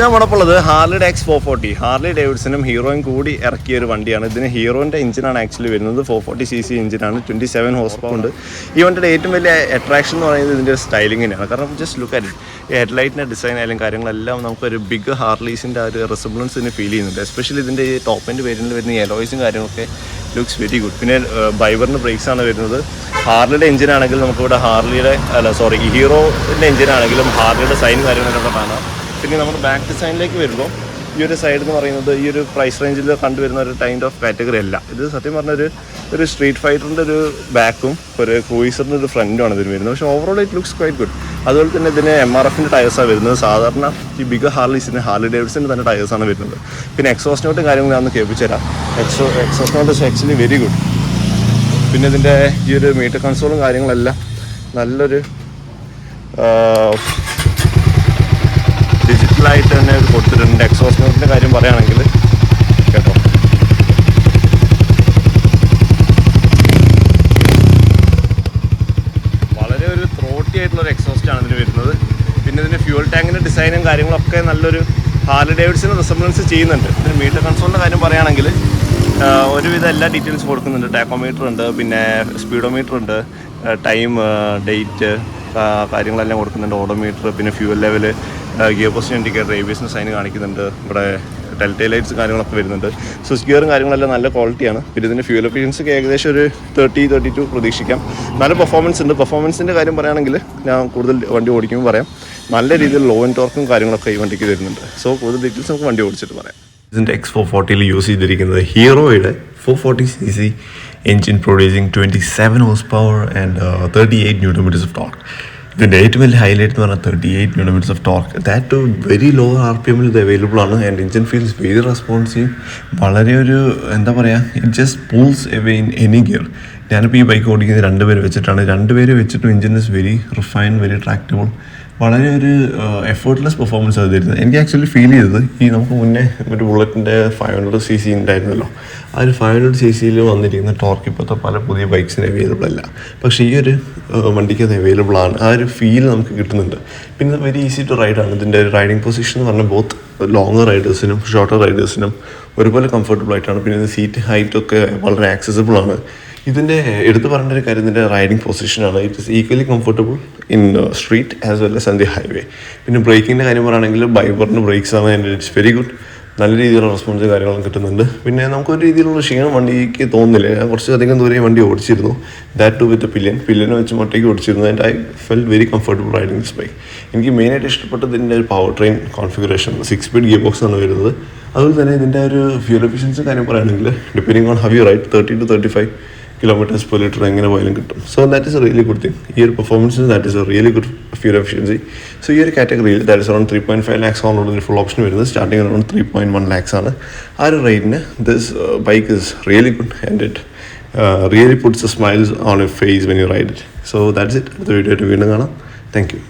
നമ്മളിപ്പോൾ Harley X four forty Harley ഡേവിഡ്സനും ഹീറോയും കൂടി ഇറക്കിയ ഒരു വണ്ടിയാണ്. ഇതിന് ഹീറോയിന്റെ എഞ്ചിനാണ് ആക്ച്വലി വരുന്നത്. ഫോർ ഫോർട്ടി സി സി എഞ്ചിനാണ്. ട്വന്റി സെവൻ ഹോസ് ഉണ്ട്. ഈ വണ്ടിയുടെ ഏറ്റവും വലിയ അട്രാക്ഷൻ എന്ന് പറയുന്നത് ഇതിന്റെ സ്റ്റൈലിംഗ് തന്നെയാണ്. കാരണം ജസ്റ്റ് ലുക്ക് അറ്റ് ഈ ഹെഡ്ലൈറ്റിന്റെ ഡിസൈൻ ആയാലും കാര്യങ്ങളെല്ലാം നമുക്കൊരു ബിഗ് ഹാർലീസിന്റെ ആ ഒരു റെസിബിളൻസ് ഇതിന് ഫീൽ ചെയ്യുന്നുണ്ട്. എസ്പെഷ്യലി ഇതിന്റെ ഈ ടോപ്പ് പേരിൽ വരുന്ന എലോയ്സും കാര്യങ്ങളൊക്കെ ലുക്സ് വെരി ഗുഡ് പിന്നെ ബൈബറിന്റെ ബ്രേക്സ് ആണ് വരുന്നത്. ഹാർലിയുടെ എഞ്ചിൻ ആണെങ്കിൽ നമുക്കിവിടെ ഹാർലിയുടെ അല്ല സോറി ഹീറോന്റെ എഞ്ചിൻ ആണെങ്കിലും ഹാർലിയുടെ സൈൻ കാര്യങ്ങളൊക്കെ കാണാം. പിന്നെ നമ്മുടെ ബാക്ക് ഡിസൈനിലേക്ക് വരുമ്പോൾ ഈ ഒരു സൈഡ് എന്ന് പറയുന്നത് ഈ ഒരു പ്രൈസ് റേഞ്ചിൽ കണ്ടുവരുന്ന ഒരു കൈൻഡ് ഓഫ് കാറ്റഗറി അല്ല. ഇത് സത്യം പറഞ്ഞ ഒരു ഒരു സ്ട്രീറ്റ് ഫൈറ്ററിന്റെ ഒരു ബാക്കും ഒരു ക്രൂയിസറിന്റെ ഒരു ഫ്രണ്ടുമാണ് ഇതിന് വരുന്നത്. പക്ഷേ overall it looks quite good അതുപോലെ തന്നെ ഇതിന് എം ആർ എഫിന്റെ ടയേഴ്സാണ് വരുന്നത്. സാധാരണ ഈ ബിഗ് ഹാർലിസിന്റെ ഹാർലി ഡേവിഡ്സിന്റെ തന്നെ ടയേഴ്സാണ് വരുന്നത്. പിന്നെ എക്സോസ് നോട്ടും കാര്യങ്ങളും ഞാൻ ഒന്ന് കേൾപ്പിച്ചു തരാം exhaust exhaust note is actually very good പിന്നെ ഇതിന്റെ ഈ ഒരു മീറ്റർ കൺസോളും കാര്യങ്ങളെല്ലാം നല്ലൊരു തന്നെ കൊടുത്തിട്ടുണ്ട്. എക്സോസ് കാര്യം പറയുകയാണെങ്കിൽ കേട്ടോ. വളരെ ഒരു ത്രോട്ടി ആയിട്ടുള്ള ഒരു എക്സോസ്റ്റ് ആണ് ഇതിന് വരുന്നത്. പിന്നെ ഇതിന്റെ ഫ്യൂൽ ടാങ്കിന്റെ ഡിസൈനും കാര്യങ്ങളൊക്കെ നല്ലൊരു ഹാർലി ഡേവിഡ്സിന് റിസംബ്ലൻസ് ചെയ്യുന്നുണ്ട്. ഇതിന് മീറ്റർ കൺസോളിന്റെ കാര്യം പറയുകയാണെങ്കിൽ ഒരുവിധം എല്ലാ ഡീറ്റെയിൽസ് കൊടുക്കുന്നുണ്ട്. ടാക്കോമീറ്റർ ഉണ്ട് പിന്നെ സ്പീഡോമീറ്റർ ഉണ്ട് ടൈം ഡേറ്റ് കാര്യങ്ങളെല്ലാം കൊടുക്കുന്നുണ്ട്. ഓഡോമീറ്റർ പിന്നെ fuel level gear position indicator ഏവിയസിന് sign കാണിക്കുന്നുണ്ട്. ഇവിടെ ടെൽറ്റേ ലൈറ്റ്സ് കാര്യങ്ങളൊക്കെ വരുന്നുണ്ട്. സ്വിച്ച് ഗിയറും കാര്യങ്ങളെല്ലാം നല്ല ക്വാളിറ്റിയാണ് പിന്നെ ഇതിന്റെ ഫ്യൂൽ എഫിഷ്യൻസി ഏകദേശം ഒരു തേർട്ടി തേർട്ടി ടു പ്രതീക്ഷിക്കാം. നല്ല പെർഫോമൻസ് ഉണ്ട്. പെർഫോമൻസിന്റെ കാര്യം പറയുകയാണെങ്കിൽ ഞാൻ കൂടുതൽ വണ്ടി ഓടിക്കുമ്പോൾ പറയാം. നല്ല രീതിയിൽ ലോ ആൻഡ് ടോർക്കും കാര്യങ്ങളൊക്കെ ഈ വണ്ടിക്ക് വരുന്നുണ്ട്. സോ കൂടുതൽ ഡീറ്റെയിൽസ് നമുക്ക് വണ്ടി ഓടിച്ചിട്ട് പറയാം. ഇതിന്റെ എക്സ് ഫോർ ഫോർട്ടിയിൽ യൂസ് ചെയ്തിരിക്കുന്നത് ഹീറോയുടെ four forty C C engine producing twenty seven horse power and thirty eight newton metres of torque ഇതിന്റെ ഏറ്റവും വലിയ ഹൈലൈറ്റ് എന്ന് പറഞ്ഞാൽ thirty eight newton metres of torque that to very low R P എമ്മിൽ ഇത് available ആണ്. And engine feels very responsive വളരെ ഒരു എന്താ പറയുക it just pulls away in any gear ഞാനിപ്പോൾ ഈ ബൈക്ക് ഓടിക്കുന്നത് രണ്ടുപേർ വെച്ചിട്ടാണ്. രണ്ടുപേർ വെച്ചിട്ടും engine is very refine very tractable വളരെ ഒരു എഫേർട്ട്ലെസ് പെർഫോമൻസ് ആയിരുന്നു എനിക്ക് ആക്ച്വലി ഫീൽ ചെയ്തത് ഈ നമുക്ക് മുന്നേ ഒരു ബുള്ളറ്റിന്റെ ഫൈവ് ഹൺഡ്രഡ് സി സി ഉണ്ടായിരുന്നല്ലോ. ആ ഒരു ഫൈവ് ഹൺഡ്രഡ് സി സിയിൽ വന്നിരിക്കുന്ന ടോർക്ക് ഇപ്പോഴത്തെ പല പുതിയ ബൈക്സിന് അവൈലബിൾ അല്ല. പക്ഷേ ഈ ഒരു വണ്ടിക്ക് അത് അവൈലബിൾ ആണ്. ആ ഒരു ഫീൽ നമുക്ക് കിട്ടുന്നുണ്ട്. പിന്നെ വെരി ഈസി ടു റൈഡ് ആണ്. ഇതിന്റെ റൈഡിങ് പൊസിഷൻ എന്ന് പറഞ്ഞാൽ ബോത്ത് ലോങ്ങ് റൈഡേഴ്സിനും ഷോർട്ടർ റൈഡേഴ്സിനും ഒരുപോലെ കംഫർട്ടബിൾ ആയിട്ടാണ്. പിന്നെ സീറ്റ് ഹൈറ്റ് ഒക്കെ വളരെ ആക്സസിബിൾ ആണ്. ഇതിന്റെ എടുത്തു പറയേണ്ട ഒരു കാര്യം ഇതിന്റെ riding പൊസിഷനാണ് it is equally comfortable in street as well as an the highway പിന്നെ ബ്രേക്കിന്റെ കാര്യം പറയുകയാണെങ്കിൽ ബൈബറിന്റെ ബ്രേക്സ് ആണ് എന്റെ ഇറ്റ്സ് വെരി ഗുഡ് നല്ല രീതിയിലുള്ള റെസ്പോൺസ് കാര്യങ്ങളും കിട്ടുന്നുണ്ട്. പിന്നെ നമുക്കൊരു രീതിയിലുള്ള ക്ഷീണം വണ്ടിക്ക് തോന്നുന്നില്ല. ഞാൻ കുറച്ചധികം ദൂരം വണ്ടി ഓടിച്ചിരുന്നു. ദാറ്റ് ടു വിത്ത് പില്ലൻ പില്യനെ വെച്ച് മൊട്ടയ്ക്ക് ഓടിച്ചിരുന്നു. And I felt very comfortable riding this bike എനിക്ക് മെയിനായിട്ട് ഇഷ്ടപ്പെട്ടത് ഇതിന്റെ ഒരു power train configuration six speed gear box ആണ് വരുന്നത്. അതുപോലെ തന്നെ ഇതിന്റെ ഒരു ഫ്യൂൽ എഫിഷ്യൻസി കാര്യം പറയുകയാണെങ്കിൽ depending on how you ride thirty two thirty five kilometres per litre എങ്ങനെ പോയാലും കിട്ടും. So that is a really good thing ഈ ഒരു പെർഫോമൻസിന് that is a really good fuel efficiency so ഈ ഒരു കാറ്റഗറിയിൽ that is around three point five lakhs ആണുള്ള full option വരുന്നത്. Starting around three point one lakhs ആണ്. ആ ഒരു റേറ്റിന് this bike is really good and it really puts a smiles on a face when you ride it so that's it അടുത്ത video ആയിട്ട് വീണ്ടും കാണാം. Thank you